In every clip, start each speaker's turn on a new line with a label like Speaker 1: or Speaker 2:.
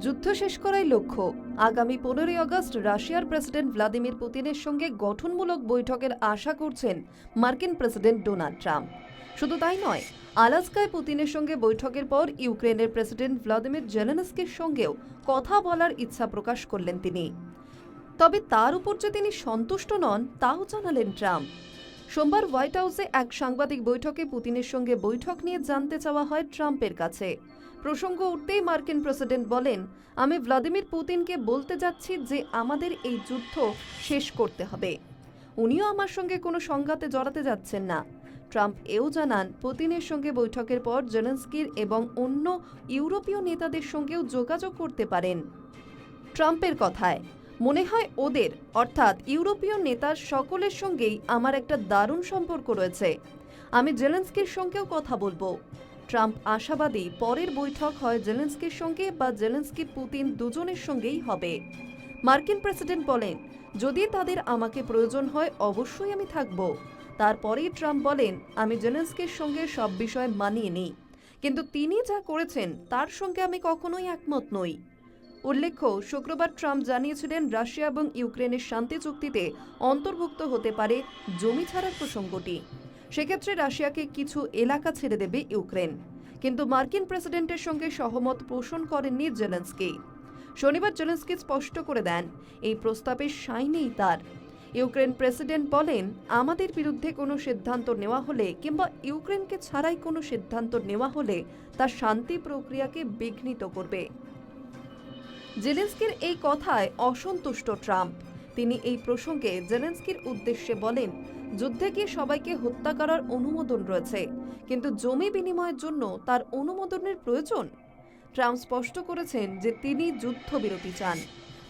Speaker 1: যুদ্ধ শেষ করাই লক্ষ্য। আগামী পনেরোই আগস্ট রাশিয়ার প্রেসিডেন্ট ভ্লাদিমির পুতিনের সঙ্গে গঠনমূলক বৈঠকের আশা করছেন মার্কিন প্রেসিডেন্ট ডোনাল্ড ট্রাম্প। শুধু তাই নয়, আলাস্কায় পুতিনের সঙ্গে বৈঠকের পর ইউক্রেনের প্রেসিডেন্ট ভ্লাদিমির জেলেনস্কির সঙ্গেও কথা বলার ইচ্ছা প্রকাশ করলেন তিনি। তবে তার উপর যে তিনি সন্তুষ্ট নন, তাও জানালেন ট্রাম্প। সোমবার হোয়াইট হাউসে এক সাংবাদিক বৈঠকে পুতিনের সঙ্গে বৈঠক নিয়ে জানতে চাওয়া হয় ট্রাম্পের কাছে। প্রসঙ্গ উঠতেই মার্কিন প্রেসিডেন্ট বলেন, আমি ভ্লাদিমির পুতিনকে বলতে যাচ্ছি যে আমাদের এই যুদ্ধ শেষ করতে হবে। উনিও আমার সঙ্গে কোনো সংঘাতে জড়াতে যাচ্ছেন না। ট্রাম্প এও জানান, পুতিনের সঙ্গে বৈঠকের পর জেলেন্সকির এবং অন্য ইউরোপীয় নেতাদের সঙ্গেও যোগাযোগ করতে পারেন। ট্রাম্পের কথায়, মনে হয় ওদের, অর্থাৎ ইউরোপীয় নেতার সকলের সঙ্গেই আমার একটা দারুণ সম্পর্ক রয়েছে। আমি জেলেন্সকির সঙ্গেও কথা বলব। ট্রাম্প আশাবাদী পরের বৈঠক হয় জেলেন্সকির সঙ্গে বা জেলেন্সকি পুতিন দুজনের সঙ্গেই হবে। মার্কিন প্রেসিডেন্ট বলেন, যদি তাদের আমাকে প্রয়োজন হয়, অবশ্যই আমি থাকব। তারপরেই ট্রাম্প বলেন, আমি জেলেন্সকির সঙ্গে সব বিষয় মানিয়ে নিই। কিন্তু তিনি যা করেছেন, তার সঙ্গে আমি কখনোই একমত নই। উল্লেখ্য, শুক্রবার ট্রাম্প জানিয়েছিলেন, রাশিয়া এবং ইউক্রেনের শান্তি চুক্তিতে অন্তর্ভুক্ত হতে পারে জমি ছাড়ার প্রসঙ্গটি। সেক্ষেত্রে রাশিয়াকে কিছু এলাকা ছেড়ে দেবে ইউক্রেন। কিন্তু মার্কিন প্রেসিডেন্টের সঙ্গে সহমত পোষণ করেননি জেলেন্সকি। শনিবার জেলেন্সকি স্পষ্ট করে দেন, এই প্রস্তাবে সাই নেই তার। ইউক্রেন প্রেসিডেন্ট বলেন, আমাদের বিরুদ্ধে কোনো সিদ্ধান্ত নেওয়া হলে কিংবা ইউক্রেনকে ছাড়াই কোনো সিদ্ধান্ত নেওয়া হলে তা শান্তি প্রক্রিয়াকে বিঘ্নিত করবে। জেলেন্সকির এই কথায় অসন্তুষ্ট ট্রাম্প। তিনি এই প্রসঙ্গে জেলেন্সকির উদ্দেশ্যে বলেন যুদ্ধে গিয়ে সবাইকে হত্যা করার অনুমোদন রয়েছে। কিন্তু জমি বিনিময়ের জন্য তার অনুমোদনের প্রয়োজন? ট্রাম্প স্পষ্ট করেছেন যে তিনি যুদ্ধবিরতি চান।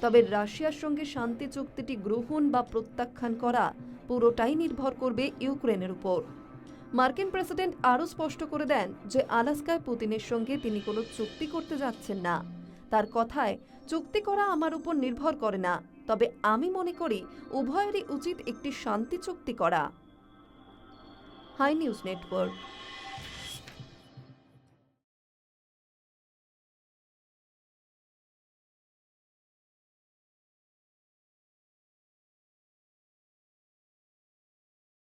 Speaker 1: তবে রাশিয়ার সঙ্গে শান্তি চুক্তিটি গ্রহণ বা প্রত্যাখ্যান করা পুরোটাই নির্ভর করবে ইউক্রেনের উপর। মার্কিন প্রেসিডেন্ট আরও স্পষ্ট করে দেন যে আলাস্কায় পুতিনের সঙ্গে তিনি কোনো চুক্তি করতে যাচ্ছেন না। তার কথায়, চুক্তি করা আমার উপর নির্ভর করে না। তবে আমি মনে করি উভয়েরই উচিত একটি শান্তি চুক্তি করা। Hi news network.